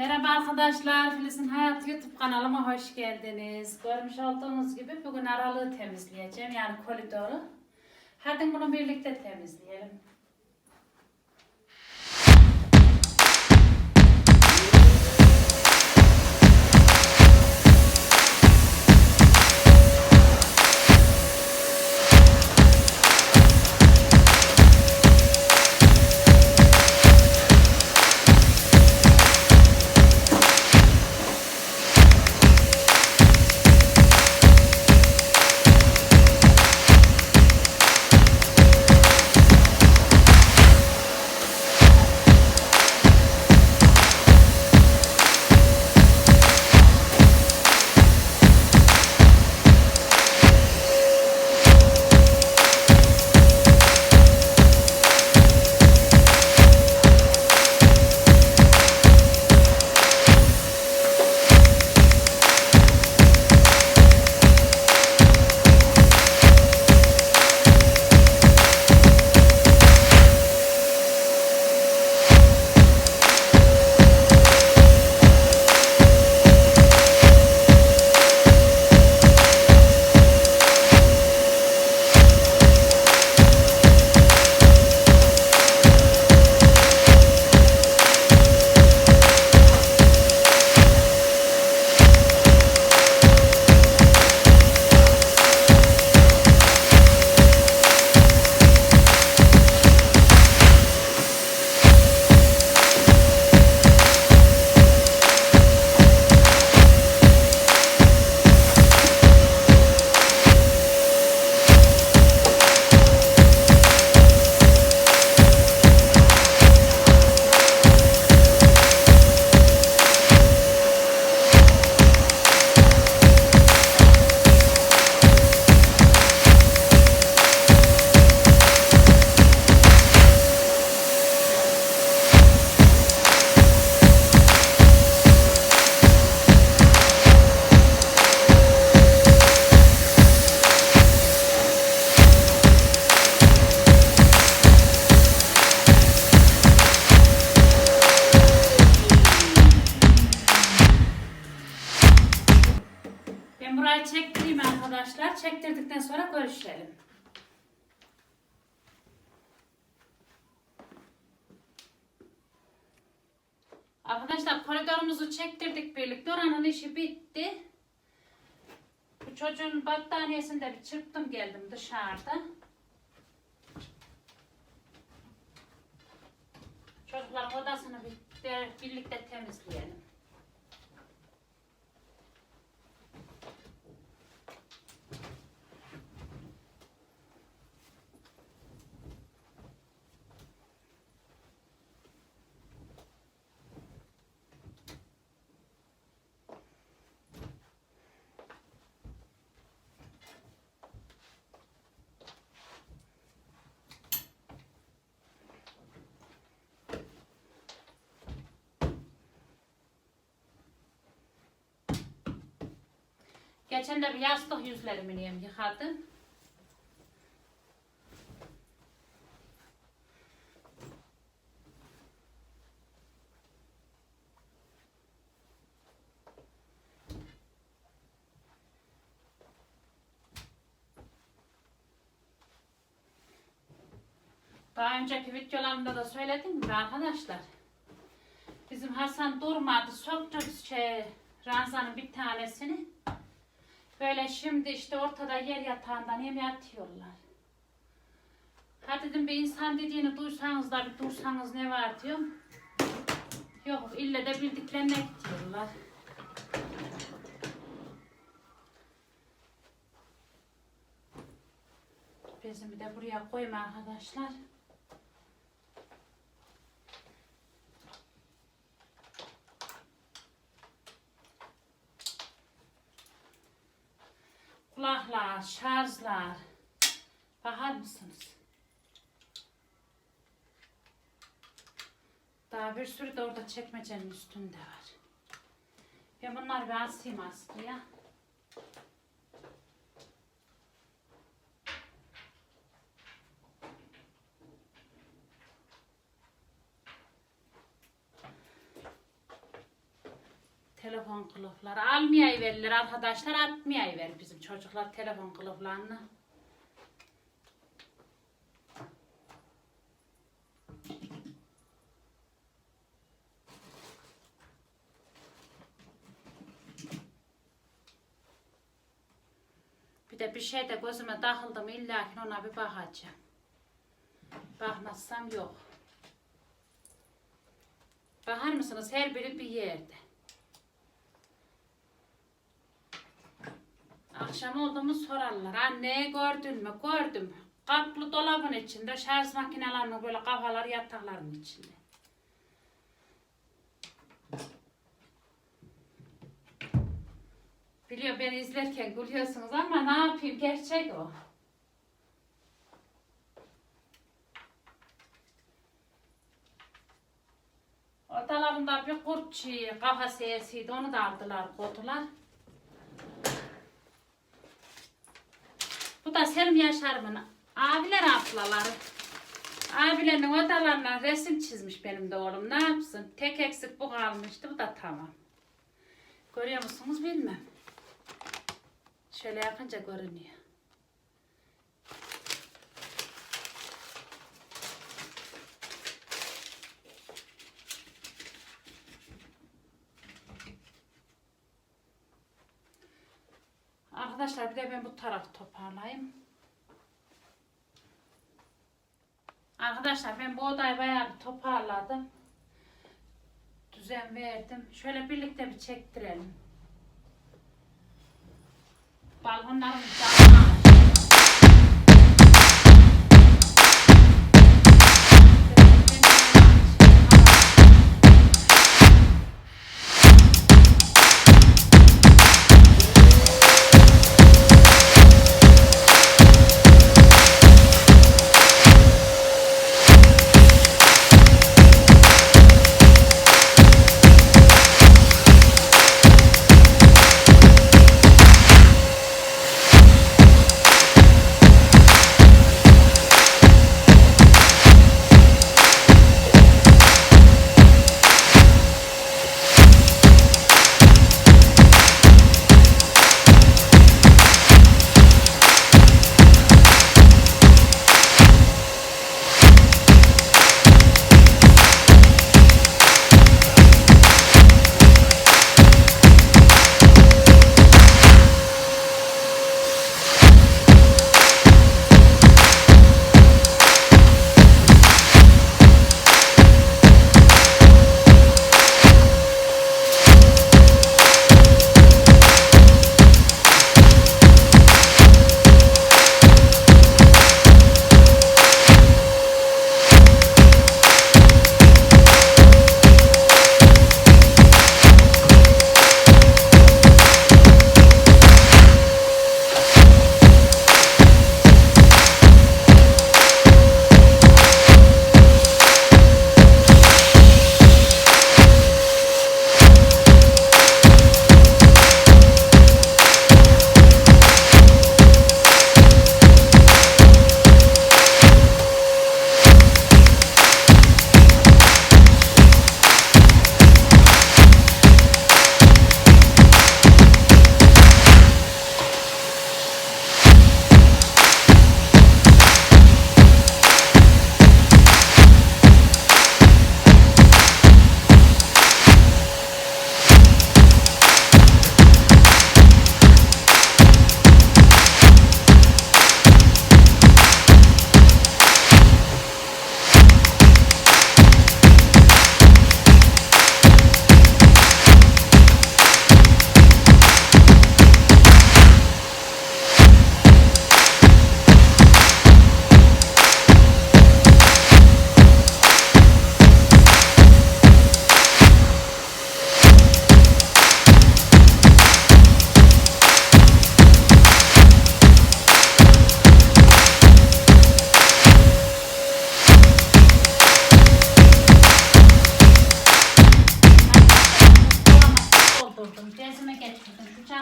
Merhaba arkadaşlar, Filiz'in Hayat YouTube kanalıma hoş geldiniz. Görmüş olduğunuz gibi bugün aralığı temizleyeceğim, yani koridoru. Hadi bunu birlikte temizleyelim. İşi bitti. Bu çocuğun battaniyesini de bir çırptım geldim dışarıda. Çocukların odasını bir birlikte temizleyelim. Geçen de bir yastık yüzlerimi yıkadım. Daha önceki videolarımda da söyledim gibi arkadaşlar. Bizim Hasan durmadı. Soktu şey, ranzanın bir tanesini. Böyle şimdi işte ortada yer yatağından yem yatıyorlar. Ha dedim bir insan dediğini duysanız da bir dursanız ne var diyorum. Yok ille de bildiklerine gidiyorlar. Bezimi de buraya koyma arkadaşlar. Kulaklar, şarjlar. Bakar mısınız? Daha bir sürü de orada çekmecenin üstünde var. Ben bunları bir asayım askıya. telefon kılıfları. Verirler arkadaşlar, atmayayı verir bizim çocuklar telefon kılıflarını. Bir de bir şey de gözüme takıldı mı illa ki ona bir bakacağım. Bakmazsam yok. Bakar mısınız her biri bir yerde. Akşam oldu mu sorarlar. Anne gördün mü? Gördüm. Kaplı dolabın içinde şarj makinelerinin böyle kafalar yatakların içinde. Biliyor beni izlerken gülüyorsunuz ama ne yapayım gerçek o. Ortalarında bir kurt çiğ, kafa seyesiydi onu da aldılar kodular. Bu da Selim Yaşar'ımın abiler ablaları. Abilerinin odalarına resim çizmiş benim de oğlum. Ne yapsın? Tek eksik bu kalmıştı. Bu da tamam. Görüyor musunuz bilmem. Şöyle yapınca görünüyor. Arkadaşlar bir de ben bu tarafı toparlayayım. Arkadaşlar ben bu odayı bayağı toparladım. Düzen verdim. Şöyle birlikte bir çektirelim. Balkonlarımız camlar.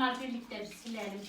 Camlar birlikte bir silelim.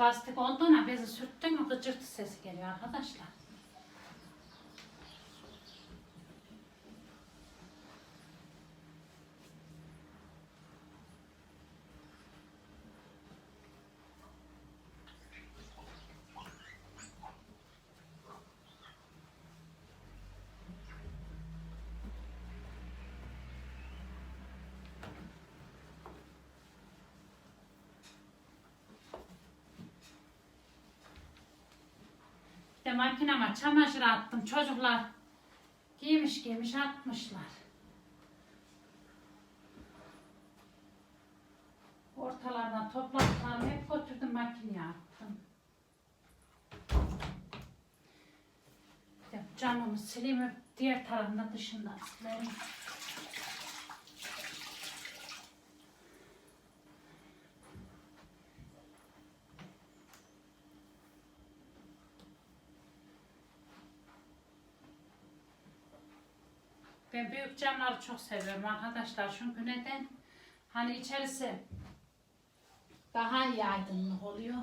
Lastik olduğuna bezi sürttün mü gıcırtı sesi geliyor arkadaşlar. Makinama çamaşır attım. Çocuklar giymiş giymiş atmışlar. Ortalardan topladıklarımı hep götürdüm makineye attım. Camımı sileyim diğer tarafından dışından sileyim. Ben çok seviyorum arkadaşlar. Çünkü neden? Hani içerisi daha iyi aydınlık oluyor.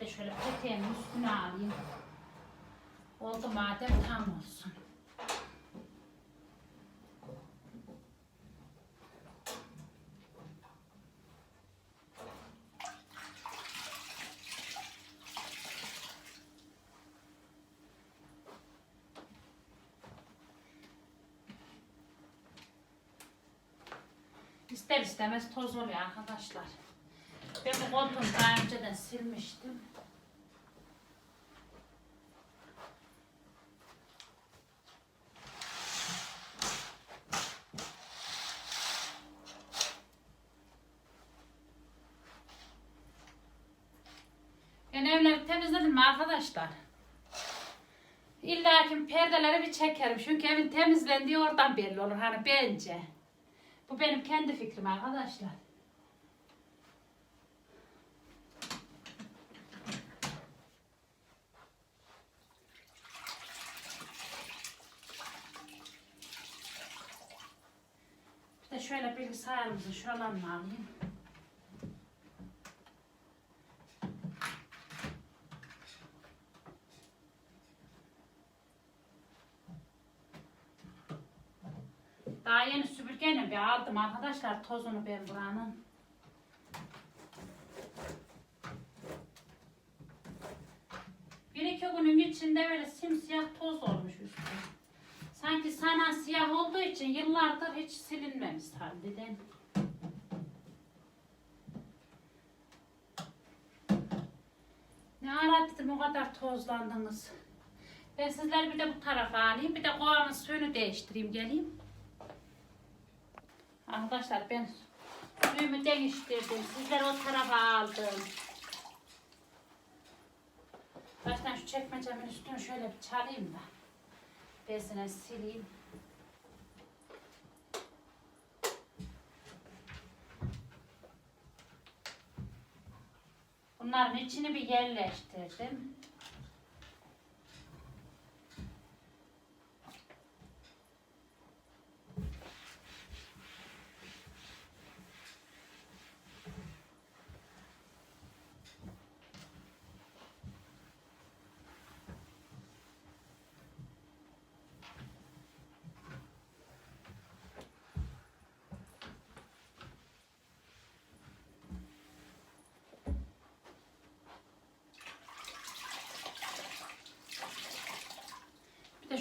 Bir de şöyle peteğimin üstüne alayım. Oldu madem tam olsun. İster istemez toz oluyor arkadaşlar. Ben bu koltuğu daha önceden silmiştim. Ben evleri temizledim mi arkadaşlar? İlla ki perdeleri bir çekerim. Çünkü evin temizlendiği oradan belli olur. Hani bence. Bu benim kendi fikrim arkadaşlar. Bir de şöyle bilgisayarımızı şuralarına alayım. Daha yeni aldım arkadaşlar tozunu ben buranın. Bir iki günün içinde böyle simsiyah toz olmuş üstü. Sanki sana siyah olduğu için yıllardır hiç silinmemiş harbiden. Ne ara dedim o kadar tozlandınız. Ben sizleri bir de bu tarafa alayım. Bir de kovanın suyunu değiştireyim geleyim. Arkadaşlar ben suyumu değiştirdim. Sizleri o tarafa aldım. Baştan şu çekmecemin üstünü şöyle bir çalayım da. Bezine sileyim. Bunların içini bir yerleştirdim.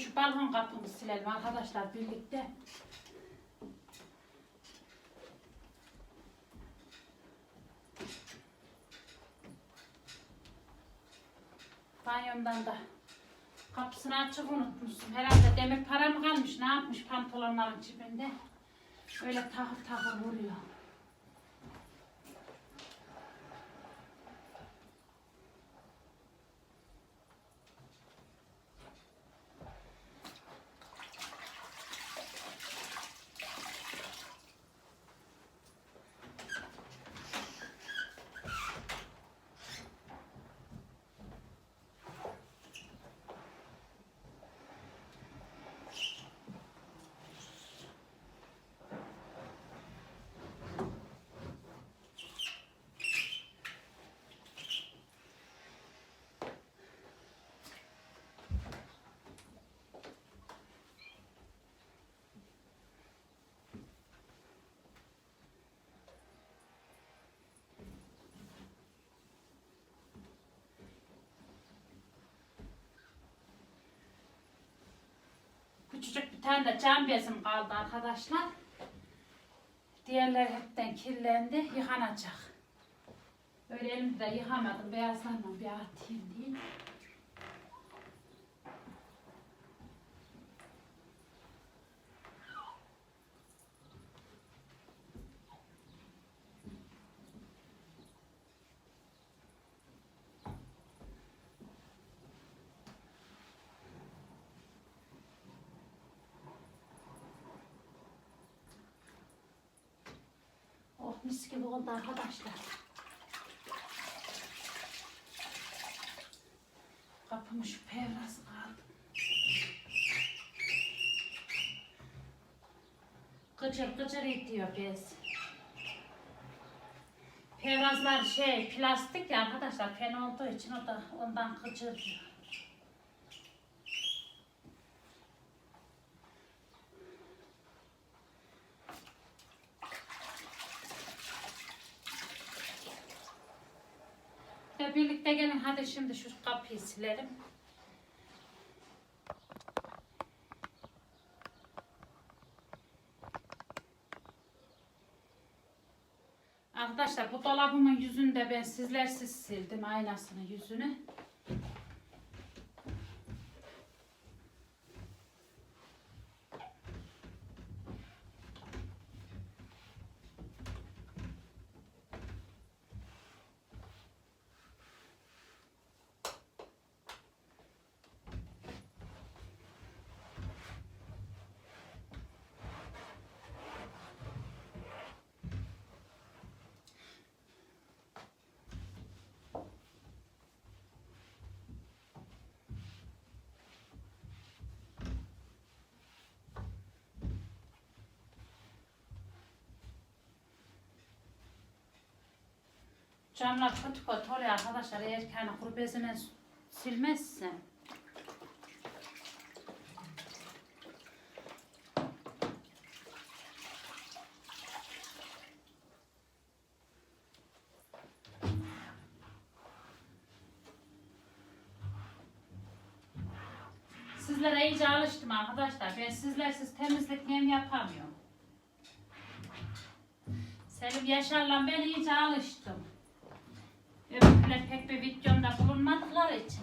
Şu balkon kapımı silelim arkadaşlar birlikte. Banyomdan da Kapısını açık unutmuşsun. Herhalde demir para mı kalmış? Ne yapmış pantolonların cebinde? Öyle takır takır vuruyor. Küçücük bir tane de cam bezim kaldı arkadaşlar. Diğerleri hepten kirlendi. Yıkanacak. Öyle elimde yıkamadım. Beyazlarla bir atayım diye. Mis gibi oldu arkadaşlar. Kapımı şu pevrası kaldı. Gıcır gıcır ediyor bez. Pevrazlar şey plastik ya arkadaşlar fen olduğu için o da ondan diyor. Ve hadi şimdi şu kapıyı silelim. Arkadaşlar bu dolabımın yüzünü de ben sizlersiz sildim aynasını yüzünü. Camlar kötü kötü oluyor arkadaşlar eğer ki hani kuru bezine silmezsem. Sizlere iyice alıştım arkadaşlar. Ben sizlersiz temizlik nem yapamıyorum. Selim Yaşar'la ben iyice alıştım. Öbürler pek bir videomda bulunmadıkları için.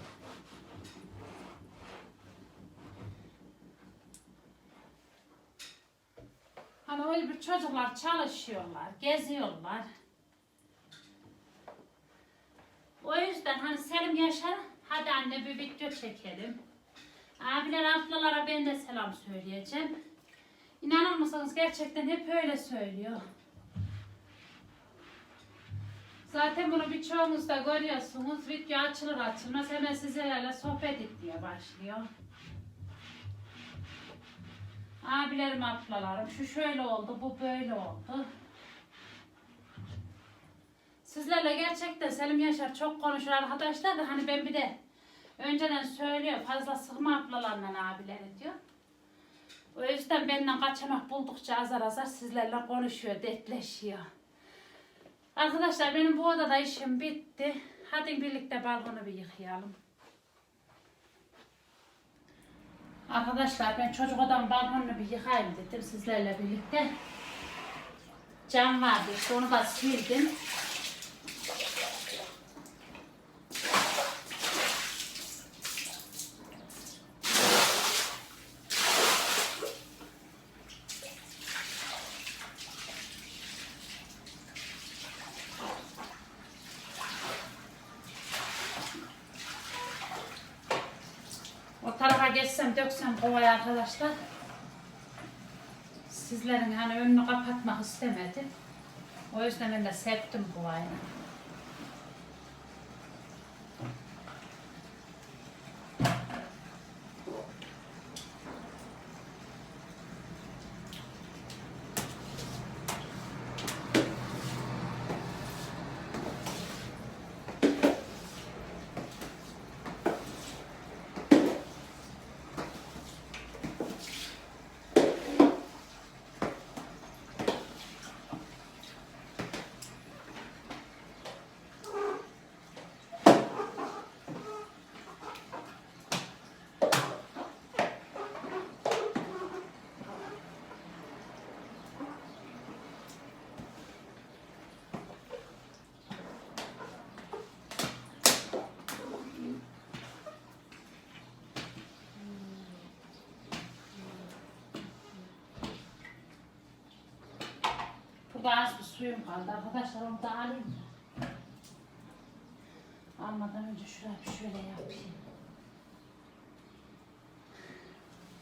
Hani öyle bir çocuklar çalışıyorlar, geziyorlar. O yüzden hani Selim Yaşar, hadi anne bir video çekelim. Abiler, ablalara ben de selam söyleyeceğim. İnanır mısınız gerçekten hep öyle söylüyor. Zaten bunu birçoğunuz da görüyorsunuz. Video açılır açılmaz hemen sizlerle sohbet et diye başlıyor. Abilerim, ablalarım şu şöyle oldu, bu böyle oldu. Sizlerle gerçekten Selim Yaşar çok konuşur arkadaşlar da hani ben bir de önceden söylüyor fazla sıkma ablalarla abileri diyor. O yüzden benden kaçamak buldukça azar azar sizlerle konuşuyor, dertleşiyor. Arkadaşlar benim bu odada işim bitti. Hadi birlikte balkonu bir yıkayalım. Arkadaşlar ben çocuk odamın balkonunu bir yıkayayım dedim sizlerle birlikte. Cam vardı işte onu da sildim. Arkadaşlar. Sizlerin hani önünü kapatmak istemedim. O yüzden ben de septim kovayla. Burada az bir suyum kaldı arkadaşlar onu da alayım da. Almadan önce şuraya bir şöyle yapayım.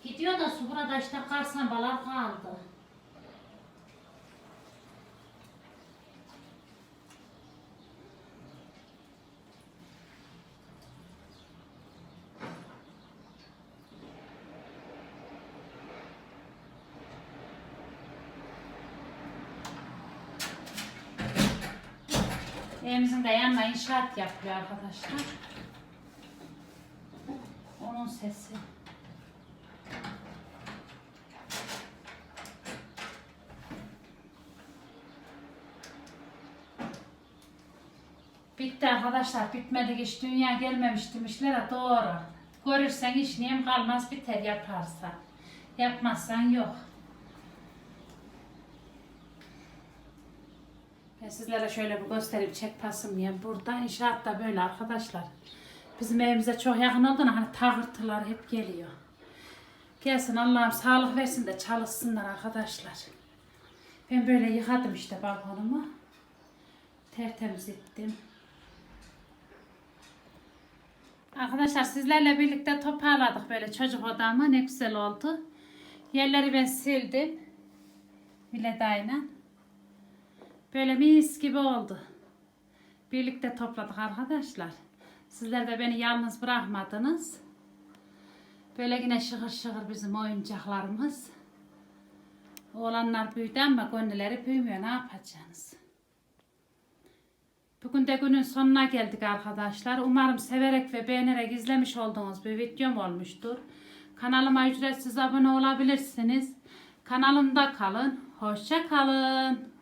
Gidiyor da su burada işte karsambalar kaldı. Evimizin de inşaat yapıyor arkadaşlar. Onun sesi. Bitti arkadaşlar. Bitmedi hiç dünya gelmemiş demişler doğru. Görürsen iş niyem kalmaz biter yaparsa. Yapmazsan yok. Ben sizlere şöyle bir göstereyim çek pasım ya. Burada inşaat da böyle arkadaşlar. Bizim evimize çok yakın olduğuna hani tağırtılar hep geliyor. Gelsin Allah'ım sağlık versin de çalışsınlar arkadaşlar. Ben böyle yıkadım işte balkonumu. Tertemiz ettim. Arkadaşlar sizlerle birlikte toparladık böyle çocuk odamı. Ne güzel oldu. Yerleri ben sildim. Biledayla. Böyle mis gibi oldu. Birlikte topladık arkadaşlar. Sizler de beni yalnız bırakmadınız. Böyle yine şıkır şıkır bizim oyuncaklarımız. Oğlanlar büyüdü ama gönülleri büyümüyor. Ne yapacaksınız? Bugün de günün sonuna geldik arkadaşlar. Umarım severek ve beğenerek izlemiş olduğunuz bir videom olmuştur. Kanalıma ücretsiz abone olabilirsiniz. Kanalımda kalın. Hoşça kalın.